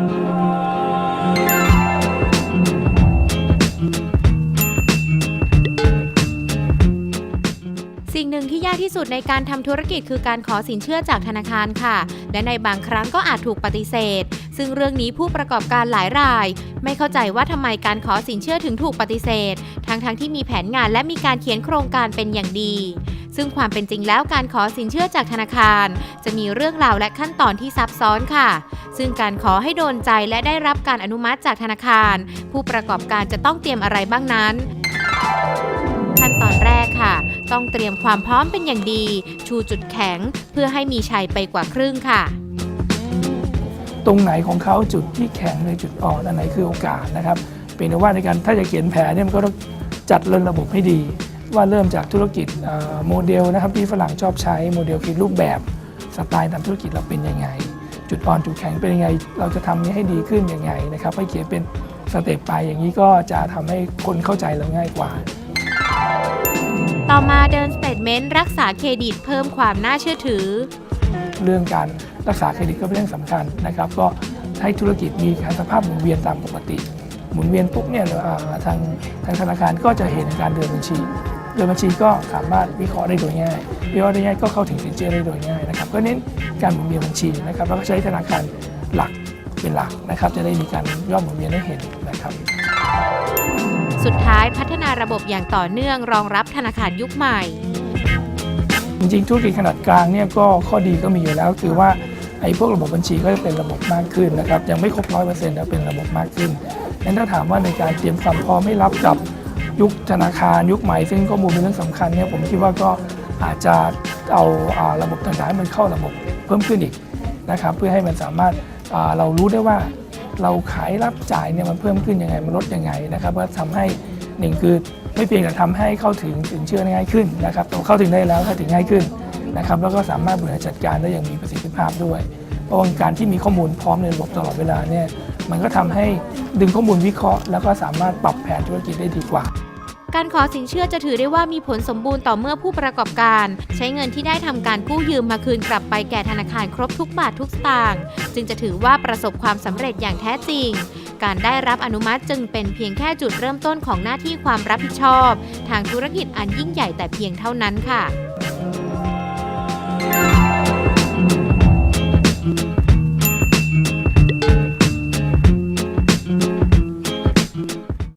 สิ่งหนึ่งที่ยากที่สุดในการทำธุรกิจคือการขอสินเชื่อจากธนาคารค่ะ และในบางครั้งก็อาจถูกปฏิเสธ ซึ่งเรื่องนี้ผู้ประกอบการหลายราย ไม่เข้าใจว่าทำไมการขอสินเชื่อถึงถูกปฏิเสธ ทั้งๆทที่มีแผนงานและมีการเขียนโครงการเป็นอย่างดี ซึ่งความเป็นจริงแล้วการขอสินเชื่อจากธนาคาร จะมีเรื่องราวและขั้นตอนที่ซับซ้อนค่ะ ซึ่งการขอให้โดนใจและได้รับการอนุมัติจากธนาคาร ผู้ประกอบการจะต้องเตรียมอะไรบ้างนั้นขั้นตอนแรกค่ะ ต้องเตรียมความพร้อมเป็นอย่างดี ชูจุดแข็ง เพื่อให้มีชัยไปกว่าครึ่งค่ะ ตรงไหนของเขาจุดที่แข็งหรือจุดอ่อนอันไหนคือโอกาสนะครับเป็นว่าในการถ้าจะเขียนแผนเนี่ยมันก็ต้องจัดเรื่องระบบให้ดี ว่าเริ่มจากธุรกิจเอ่อโมเดลนะครับที่ฝรั่งชอบใช้โมเดลคือรูปแบบสไตล์ทำธุรกิจเราเป็นยังไง จุดอ่อนจุดแข็งเป็นยังไง เราจะทำนี้ให้ดีขึ้นยังไงนะครับให้เขียนเป็นสเต็ปไปอย่างนี้ก็จะทำให้คนเข้าใจเราง่ายกว่า ต่อมาเดินสเตทเมนต์รักษาเครดิตเพิ่มความน่าเชื่อถือ เรื่องการรักษาเครดิตก็เป็นเรื่องสำคัญนะครับ ก็ให้ธุรกิจมีการสภาพหมุนเวียนตามปกติ หมุนเวียนปุ๊บเนี่ยเอ่อทางทางธนาคารก็จะเห็นการเดินบัญชี เดินบัญชีก็สามารถวิเคราะห์ได้โดยง่ายวิเคราะห์ได้ง่ายก็เข้าถึงสินเชื่อได้โดยง่ายนะครับก็เน้นการหมุนเวียนบัญชีนะครับแล้วก็ใช้ธนาคารหลักเป็นหลักนะครับ จะได้มีการยอดหมุนเวียนได้เห็นนะครับ สุดท้ายพัฒนาระบบอย่างต่อเนื่องรองรับธนาคารยุคใหม่ จริงๆธุรกิจขนาดกลางเนี่ยก็ข้อดีก็มีอยู่แล้วคือว่าไอ้พวกระบบบัญชีก็จะเป็นระบบมากขึ้นนะครับยังไม่ครบร้อยเปอร์เซ็นต์แต่เป็นระบบมากขึ้นงั้นถ้าถามว่าในการเตรียมความพร้อมให้รับกับ ยุคธนาคารยุคใหม่ซึ่งข้อมูลเป็นเรื่องสำคัญเนี่ยผมคิดว่าก็อาจจะเอาอ่าระบบต่างๆให้มันเข้าระบบเพิ่มขึ้นอีกนะครับเพื่อให้มันสามารถเรารู้ได้ว่าเราขายรับจ่ายเนี่ยมันเพิ่มขึ้นยังไงมันลดยังไงนะครับว่าทำให้หนึ่งคือไม่เพียงแต่ทำให้เข้าถึงสินเชื่อได้ง่ายขึ้นนะครับแต่เข้าถึงได้แล้วเข้าถึงง่ายขึ้นนะครับแล้วก็สามารถบริหารจัดการได้อย่างมีประสิทธิภาพด้วย เพราะการที่มีข้อมูลพร้อมในระบบตลอดเวลาเนี่ยมันก็ทำให้ดึงข้อมูลวิเคราะห์ แล้วก็สามารถปรับแผนธุรกิจได้ดีกว่า การขอสินเชื่อจะถือได้ว่ามีผลสมบูรณ์ต่อเมื่อผู้ประกอบการ ใช้เงินที่ได้ทำการกู้ยืมมาคืนกลับไปแก่ธนาคารครบทุกบาททุกสตางค์จึงจะถือว่าประสบความสำเร็จอย่างแท้จริง การได้รับอนุมัติจึงเป็นเพียงแค่จุดเริ่มต้นของหน้าที่ความรับผิดชอบ ทางธุรกิจอันยิ่งใหญ่แต่เพียงเท่านั้นค่ะ